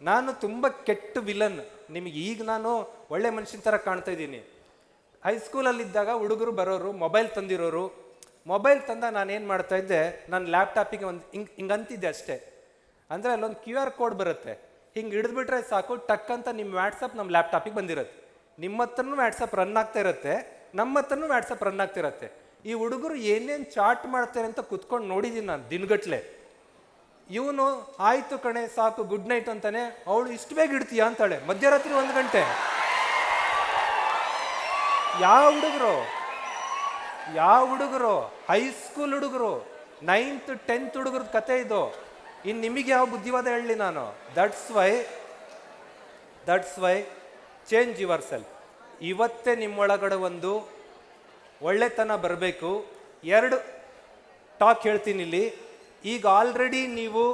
ನಾನು ತುಂಬ ಕೆಟ್ಟ ವಿಲನ್ ನಿಮಗೆ ಈಗ ನಾನು ಒಳ್ಳೆ ಮನುಷ್ಯನ ಥರ ಕಾಣ್ತಾ ಇದ್ದೀನಿ. ಹೈಸ್ಕೂಲಲ್ಲಿದ್ದಾಗ ಹುಡುಗರು ಬರೋರು ಮೊಬೈಲ್ ತಂದಿರೋರು. ಮೊಬೈಲ್ ತಂದ ನಾನು ಏನು ಮಾಡ್ತಾ ಇದ್ದೆ ನನ್ನ ಲ್ಯಾಪ್ಟಾಪಿಗೆ ಒಂದು ಹಿಂಗೆ ಹಿಂಗೆ ಅಂತಿದ್ದೆ ಅಷ್ಟೇ. ಅಂದರೆ ಅಲ್ಲೊಂದು ಕ್ಯೂ ಆರ್ ಕೋಡ್ ಬರುತ್ತೆ. ಹಿಂಗೆ ಹಿಡಿದ್ಬಿಟ್ರೆ ಸಾಕು, ಟಕ್ ಅಂತ ನಿಮ್ಮ ವ್ಯಾಟ್ಸಪ್ ನಮ್ಮ ಲ್ಯಾಪ್ಟಾಪಿಗೆ ಬಂದಿರುತ್ತೆ. ನಿಮ್ಮ ಹತ್ರನೂ ವ್ಯಾಟ್ಸಪ್ ರನ್ ಆಗ್ತಾ ಇರುತ್ತೆ ನಮ್ಮ ಹತ್ರನೂ ವ್ಯಾಟ್ಸಪ್ ರನ್ ಆಗ್ತಿರತ್ತೆ. ಈ ಹುಡುಗರು ಏನೇನು ಚಾಟ್ ಮಾಡ್ತಾರೆ ಅಂತ ಕುತ್ಕೊಂಡು ನೋಡಿದ್ದೀನಿ ನಾನು ದಿನಗಟ್ಲೆ. ಇವನು ಆಯಿತು ಕಣೆ, ಸಾಕು ಗುಡ್ ನೈಟ್ ಅಂತಾನೆ ಅವಳು ಇಷ್ಟು ಬೇಗ ಇಡ್ತೀಯ ಅಂತಾಳೆ. ಮಧ್ಯರಾತ್ರಿ ಒಂದು ಗಂಟೆ. ಯಾವ ಹುಡುಗರು? ಯಾವ ಹುಡುಗರು? ಹೈಸ್ಕೂಲ್ ಹುಡುಗರು. ನೈನ್ತ್ ಟೆಂತ್ ಹುಡುಗರದ ಕತೆ ಇದು. ಇನ್ನು ನಿಮಗೆ ಯಾವ ಬುದ್ಧಿವಾದ ಹೇಳಲಿ ನಾನು? That's why that's why change yourself ಇವತ್ತೇ ನಿಮ್ಮೊಳಗಡೆ ಒಂದು ಒಳ್ಳೆತನ ಬರಬೇಕು. ಎರಡು ಟಾಕ್ ಹೇಳ್ತೀನಿ ಇಲ್ಲಿ. ಈಗ ಆಲ್ರೆಡಿ ನೀವು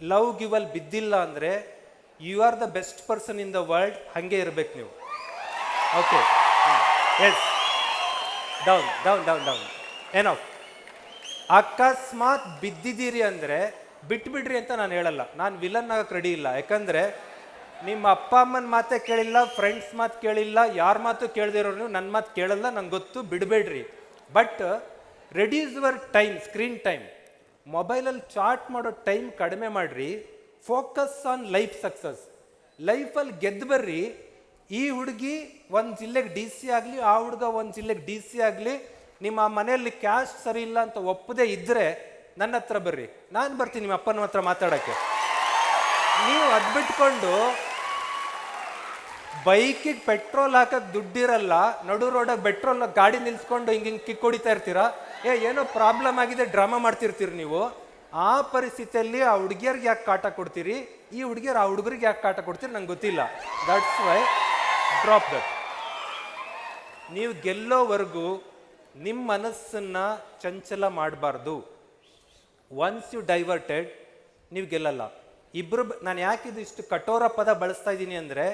ಲವ್ ಗಿವಲ್ ಬಿದ್ದಿಲ್ಲ ಅಂದರೆ you are the best person in the world ಹಾಗೆ ಇರಬೇಕು ನೀವು. Okay yes down down down down ಏನೋ ಅಕಸ್ಮಾತ್ ಬಿದ್ದಿದ್ದೀರಿ ಅಂದರೆ ಬಿಟ್ಬಿಡ್ರಿ ಅಂತ ನಾನು ಹೇಳಲ್ಲ. ನಾನು ವಿಲನ್ ಆಗಕ್ಕೆ ರೆಡಿ ಇಲ್ಲ. ಯಾಕಂದರೆ ನಿಮ್ಮ ಅಪ್ಪ ಅಮ್ಮನ ಮಾತೇ ಕೇಳಿಲ್ಲ ಫ್ರೆಂಡ್ಸ್ ಮಾತು ಕೇಳಿಲ್ಲ, ಯಾರ ಮಾತು ಕೇಳ್ದಿರೋರು ನೀವು ನನ್ನ ಮಾತು ಕೇಳಲ್ಲ, ನಂಗೆ ಗೊತ್ತು, ಬಿಡಬೇಡ್ರಿ. But reduce your time screen time ಮೊಬೈಲಲ್ಲಿ ಚಾಟ್ ಮಾಡೋ ಟೈಮ್ ಕಡಿಮೆ ಮಾಡಿರಿ. ಫೋಕಸ್ ಆನ್ ಲೈಫ್ ಸಕ್ಸಸ್ ಲೈಫಲ್ಲಿ ಗೆದ್ದು ಬರ್ರಿ. ಈ ಹುಡುಗಿ ಒಂದು ಜಿಲ್ಲೆಗೆ ಡಿ ಸಿ ಆಗಲಿ, ಆ ಹುಡುಗ ಒಂದು ಜಿಲ್ಲೆಗೆ ಡಿ ಸಿ ಆಗಲಿ, ನಿಮ್ಮ ಮನೆಯಲ್ಲಿ ಕ್ಯಾಶ್ ಸರಿ ಇಲ್ಲ ಅಂತ ಒಪ್ಪದೇ ಇದ್ದರೆ ನನ್ನ ಹತ್ರ ಬರ್ರಿ. ನಾನು ಬರ್ತೀನಿ ನಿಮ್ಮ ಅಪ್ಪನ ಹತ್ರ ಮಾತಾಡೋಕ್ಕೆ. ನೀವು ಅದು ಬಿಟ್ಕೊಂಡು ಬೈಕಿಗೆ ಪೆಟ್ರೋಲ್ ಹಾಕಕ್ಕೆ ದುಡ್ಡಿರಲ್ಲ ನಡು ರೋಡಾಗ ಪೆಟ್ರೋಲ್ ಗಾಡಿ ನಿಲ್ಸ್ಕೊಂಡು ಹಿಂಗೆ ಕಿಕ್ ಹೊಡಿತಾ ಇರ್ತೀರಾ? ಏ, ಏನೋ ಪ್ರಾಬ್ಲಮ್ ಆಗಿದೆ ಡ್ರಾಮಾ ಮಾಡ್ತಿರ್ತೀರಿ ನೀವು. ಆ ಪರಿಸ್ಥಿತಿಯಲ್ಲಿ ಆ ಹುಡುಗಿಯರ್ಗೆ ಯಾಕೆ ಕಾಟ ಕೊಡ್ತೀರಿ? ಈ ಹುಡುಗಿಯರು ಆ ಹುಡುಗರಿಗೆ ಯಾಕೆ ಕಾಟ ಕೊಡ್ತೀರಿ ನಂಗೆ ಗೊತ್ತಿಲ್ಲ. ದಟ್ಸ್ ವೈ ಡ್ರಾಪ್ ದಟ್ ನೀವು ಗೆಲ್ಲೋವರೆಗೂ ನಿಮ್ಮ ಮನಸ್ಸನ್ನ ಚಂಚಲ ಮಾಡಬಾರ್ದು. ಒನ್ಸ್ ಯು ಡೈವರ್ಟೆಡ್ ನೀವು ಗೆಲ್ಲಲ್ಲ. ಇಬ್ಬರು ನಾನು ಯಾಕಿದು ಇಷ್ಟು ಕಠೋರ ಪದ ಬಳಸ್ತಾ ಇದ್ದೀನಿ ಅಂದರೆ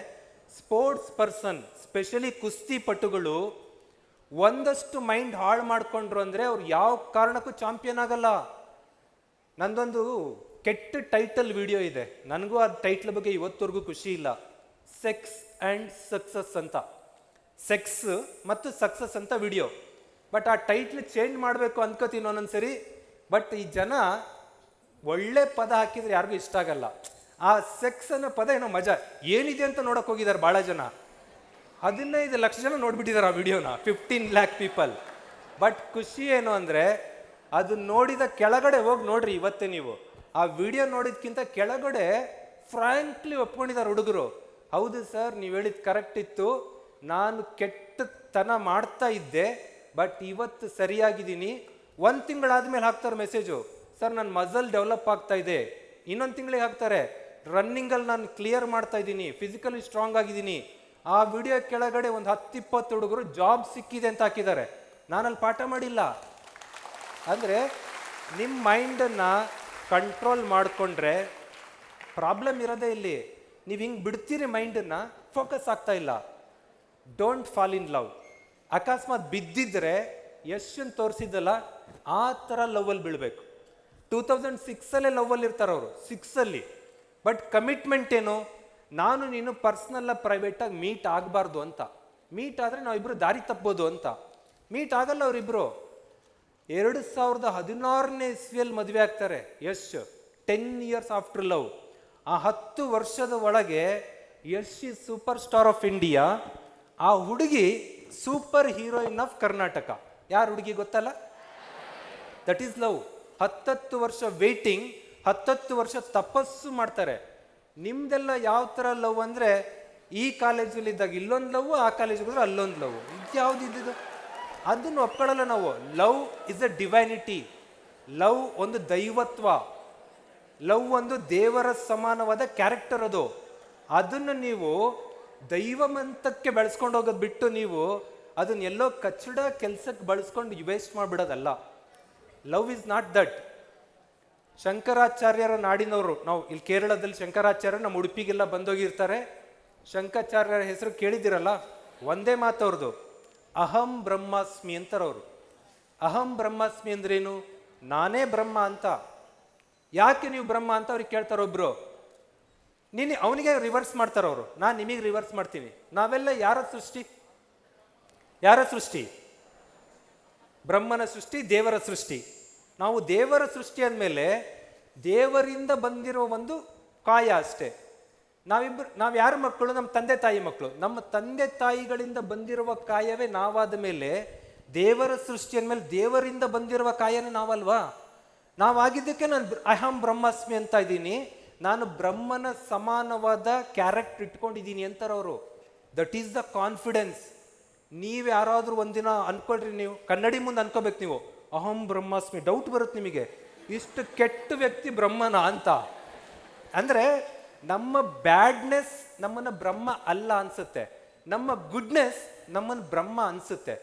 ಸ್ಪೋರ್ಟ್ಸ್ ಪರ್ಸನ್ ಸ್ಪೆಷಲಿ ಕುಸ್ತಿ ಪಟುಗಳು, ಒಂದಷ್ಟು ಮೈಂಡ್ ಹಾಳು ಮಾಡಿಕೊಂಡ್ರು ಅಂದರೆ ಅವ್ರು ಯಾವ ಕಾರಣಕ್ಕೂ ಚಾಂಪಿಯನ್ ಆಗಲ್ಲ. ನಂದೊಂದು ಕೆಟ್ಟ ಟೈಟಲ್ ವಿಡಿಯೋ ಇದೆ. ನನಗೂ ಆ ಟೈಟ್ಲ್ ಬಗ್ಗೆ ಇವತ್ತವರೆಗೂ ಖುಷಿ ಇಲ್ಲ. ಸೆಕ್ಸ್ ಆ್ಯಂಡ್ ಸಕ್ಸಸ್ ಅಂತ. ಸೆಕ್ಸ್ ಮತ್ತು ಸಕ್ಸಸ್ ಅಂತ ವಿಡಿಯೋ ಬಟ್ ಆ ಟೈಟ್ಲ್ ಚೇಂಜ್ ಮಾಡಬೇಕು ಅನ್ಕೋತೀನಿ ಒಂದೊಂದ್ಸರಿ. ಬಟ್ ಈ ಜನ ಒಳ್ಳೆ ಪದ ಹಾಕಿದರೆ ಯಾರಿಗೂ ಇಷ್ಟ ಆಗಲ್ಲ. ಆ ಸೆಕ್ಸ್ ಅನ್ನೋ ಪದ ಏನೋ ಮಜಾ. ಏನಿದೆ ಅಂತ ನೋಡಕ್ಕೆ ಹೋಗಿದ್ದಾರೆ ಭಾಳ ಜನ. ಹದಿನೈದು ಲಕ್ಷ ಜನ ನೋಡಿಬಿಟ್ಟಿದ್ದಾರೆ ಆ ವಿಡಿಯೋನ ಫಿಫ್ಟೀನ್ ಲ್ಯಾಕ್ ಪೀಪಲ್ ಬಟ್ ಖುಷಿ ಏನು ಅಂದರೆ, ಅದು ನೋಡಿದ ಕೆಳಗಡೆ ಹೋಗಿ ನೋಡ್ರಿ ಇವತ್ತೇ ನೀವು. ಆ ವಿಡಿಯೋ ನೋಡಿದ್ಕಿಂತ ಕೆಳಗಡೆ ಫ್ರಾಂಕ್ಲಿ ಒಪ್ಕೊಂಡಿದ್ದಾರೆ ಹುಡುಗರು. ಹೌದು ಸರ್ ನೀವು ಹೇಳಿದ ಕರೆಕ್ಟ್ ಇತ್ತು. ನಾನು ಕೆಟ್ಟತನ ಮಾಡ್ತಾ ಇದ್ದೆ ಬಟ್ ಇವತ್ತು ಸರಿಯಾಗಿದ್ದೀನಿ. ಒಂದು ತಿಂಗಳಾದ್ಮೇಲೆ ಹಾಕ್ತಾರೆ ಮೆಸೇಜು ಸರ್ ನನ್ನ ಮಸಲ್ ಡೆವಲಪ್ ಆಗ್ತಾ ಇದೆ. ಇನ್ನೊಂದು ತಿಂಗಳಿಗೆ ಹಾಕ್ತಾರೆ. ರನ್ನಿಂಗಲ್ಲಿ ನಾನು ಕ್ಲಿಯರ್ ಮಾಡ್ತಾ ಇದ್ದೀನಿ ಫಿಸಿಕಲಿ ಸ್ಟ್ರಾಂಗ್ ಆಗಿದ್ದೀನಿ. ಆ ವಿಡಿಯೋ ಕೆಳಗಡೆ ಒಂದು ಹತ್ತಿಪ್ಪತ್ತು ಹುಡುಗರು ಜಾಬ್ ಸಿಕ್ಕಿದೆ ಅಂತ ಹಾಕಿದ್ದಾರೆ. ನಾನಲ್ಲಿ ಪಾಠ ಮಾಡಿಲ್ಲ. ಅಂದರೆ ನಿಮ್ಮ ಮೈಂಡನ್ನು ಕಂಟ್ರೋಲ್ ಮಾಡಿಕೊಂಡ್ರೆ ಪ್ರಾಬ್ಲಮ್ ಇರೋದೇ ಇಲ್ಲಿ. ನೀವು ಹಿಂಗೆ ಬಿಡ್ತೀರಿ ಮೈಂಡನ್ನು ಫೋಕಸ್ ಆಗ್ತಾ ಇಲ್ಲ. ಡೋಂಟ್ ಫಾಲ್ ಇನ್ ಲವ್ ಅಕಸ್ಮಾತ್ ಬಿದ್ದಿದ್ರೆ ಯಶನ್ ತೋರಿಸಿದ್ದಲ್ಲ, ಆ ಥರ ಲವ್ವಲ್ಲಿ ಬೀಳಬೇಕು. ಟೂ ತೌಸಂಡ್ ಸಿಕ್ಸಲ್ಲೇ ಲವ್ವಲ್ಲಿ ಇರ್ತಾರೆ ಅವರು ಸಿಕ್ಸಲ್ಲಿ ಬಟ್ ಕಮಿಟ್ಮೆಂಟ್ ಏನು? ನಾನು ನೀನು ಪರ್ಸ್ನಲ್ಲ ಪ್ರೈವೇಟಾಗಿ ಮೀಟ್ ಆಗಬಾರ್ದು ಅಂತ. ಮೀಟ್ ಆದರೆ ನಾವಿಬ್ಬರು ದಾರಿ ತಪ್ಪೋದು ಅಂತ. ಮೀಟ್ ಆಗಲ್ಲ ಅವರಿಬ್ಬರು ಎರಡು ಸಾವಿರದ ಹದಿನಾರನೇ ಇಸ್ವಿಯಲ್ಲಿ ಮದುವೆ ಆಗ್ತಾರೆ. Yash ten years after love ಆ ಹತ್ತು ವರ್ಷದ ಒಳಗೆ Yash is super star of India ಆ ಹುಡುಗಿ ಸೂಪರ್ ಹೀರೋಯಿನ್ ಆಫ್ ಕರ್ನಾಟಕ ಯಾರು ಹುಡುಗಿ ಗೊತ್ತಲ್ಲ? ದಟ್ ಈಸ್ ಲವ್ ಹತ್ತತ್ತು ವರ್ಷ ವೇಟಿಂಗ್ ಹತ್ತತ್ತು ವರ್ಷ ತಪಸ್ಸು ಮಾಡ್ತಾರೆ. ನಿಮ್ದೆಲ್ಲ ಯಾವ ಥರ ಲವ್ ಅಂದರೆ, ಈ ಕಾಲೇಜಲ್ಲಿ ಇದ್ದಾಗ ಇಲ್ಲೊಂದು ಲವ್, ಆ ಕಾಲೇಜಿಗೆ ಹೋದ್ರೆ ಅಲ್ಲೊಂದು ಲವ್. ಇದು ಯಾವ್ದು ಇದ್ದಿದ್ದು ಅದನ್ನು ಒಪ್ಕೊಳ್ಳಲ್ಲ ನಾವು. Love is a divinity. Love ಒಂದು ದೈವತ್ವ. ಲವ್ ಒಂದು ದೇವರ ಸಮಾನವಾದ ಕ್ಯಾರೆಕ್ಟರ್ ಅದು. ಅದನ್ನು ನೀವು ದೈವಮಂತಕ್ಕೆ ಬೆಳೆಸ್ಕೊಂಡು ಹೋಗೋದು ಬಿಟ್ಟು ನೀವು ಅದನ್ನೆಲ್ಲೋ ಕಚ್ಚಡ ಕೆಲಸಕ್ಕೆ ಬಳಸ್ಕೊಂಡು waste ಮಾಡಿಬಿಡೋದಲ್ಲ. Love is not that. ಶಂಕರಾಚಾರ್ಯರ ನಾಡಿನವರು, ನಾವು ಇಲ್ಲಿ ಕೇರಳದಲ್ಲಿ ಶಂಕರಾಚಾರ್ಯ ನಮ್ಮ ಉಡುಪಿಗೆಲ್ಲ ಬಂದೋಗಿರ್ತಾರೆ. ಶಂಕರಾಚಾರ್ಯರ ಹೆಸರು ಕೇಳಿದಿರಲ್ಲ ಒಂದೇ ಮಾತವ್ರದ್ದು ಅಹಂ ಬ್ರಹ್ಮಾಸ್ಮಿ ಅಂತಾರವರು. ಅಹಂ ಬ್ರಹ್ಮಾಸ್ಮಿ ಅಂದ್ರೇನು? ನಾನೇ ಬ್ರಹ್ಮ ಅಂತ. ಯಾಕೆ ನೀವು ಬ್ರಹ್ಮ ಅಂತ ಅವ್ರಿಗೆ ಕೇಳ್ತಾರೆ ಒಬ್ರು? ನೀನು ಅವನಿಗೆ ರಿವರ್ಸ್ ಮಾಡ್ತಾರವರು ನಾನು ನಿಮಗೆ ರಿವರ್ಸ್ ಮಾಡ್ತೀನಿ. ನಾವೆಲ್ಲ ಯಾರ ಸೃಷ್ಟಿ? ಯಾರ ಸೃಷ್ಟಿ? ಬ್ರಹ್ಮನ ಸೃಷ್ಟಿ, ದೇವರ ಸೃಷ್ಟಿ. ನಾವು ದೇವರ ಸೃಷ್ಟಿ ಅಂದಮೇಲೆ ದೇವರಿಂದ ಬಂದಿರೋ ಒಂದು ಕಾಯ ಅಷ್ಟೇ. ನಾವಿಬ್ಬರು ನಾವು ಯಾರ ಮಕ್ಕಳು? ನಮ್ಮ ತಂದೆ ತಾಯಿ ಮಕ್ಕಳು. ನಮ್ಮ ತಂದೆ ತಾಯಿಗಳಿಂದ ಬಂದಿರುವ ಕಾಯವೇ ನಾವಾದ ಮೇಲೆ ದೇವರ ಸೃಷ್ಟಿ ಅಂದಮೇಲೆ ದೇವರಿಂದ ಬಂದಿರುವ ಕಾಯನೇ ನಾವಲ್ವಾ? ನಾವಾಗಿದ್ದಕ್ಕೆ ನಾನು ಅಹಂ ಬ್ರಹ್ಮಾಸ್ಮಿ ಅಂತ ಇದ್ದೀನಿ. ನಾನು ಬ್ರಹ್ಮನ ಸಮಾನವಾದ ಕ್ಯಾರೆಕ್ಟರ್ ಇಟ್ಕೊಂಡಿದ್ದೀನಿ ಅಂತಾರೆ ಅವರು ದಟ್ ಈಸ್ ದ ಕಾನ್ಫಿಡೆನ್ಸ್. ನೀವು ಯಾರಾದರೂ ಒಂದಿನ ಅನ್ಕೊಳ್ರಿ ನೀವು. ಕನ್ನಡಿ ಮುಂದೆ ಅನ್ಕೋಬೇಕು ನೀವು. ಅಹಂ ಬ್ರಹ್ಮಾಸ್ಮಿ ಡೌಟ್ ಬರುತ್ತೆ ನಿಮಗೆ. ಇಷ್ಟು ಕೆಟ್ಟ ವ್ಯಕ್ತಿ ಬ್ರಹ್ಮನ ಅಂತ. ಅಂದರೆ ನಮ್ಮ ಬ್ಯಾಡ್ನೆಸ್ ನಮ್ಮನ್ನು ಬ್ರಹ್ಮ ಅಲ್ಲ ಅನ್ಸುತ್ತೆ. ನಮ್ಮ ಗುಡ್ನೆಸ್ ನಮ್ಮನ್ನು ಬ್ರಹ್ಮ ಅನ್ಸುತ್ತೆ.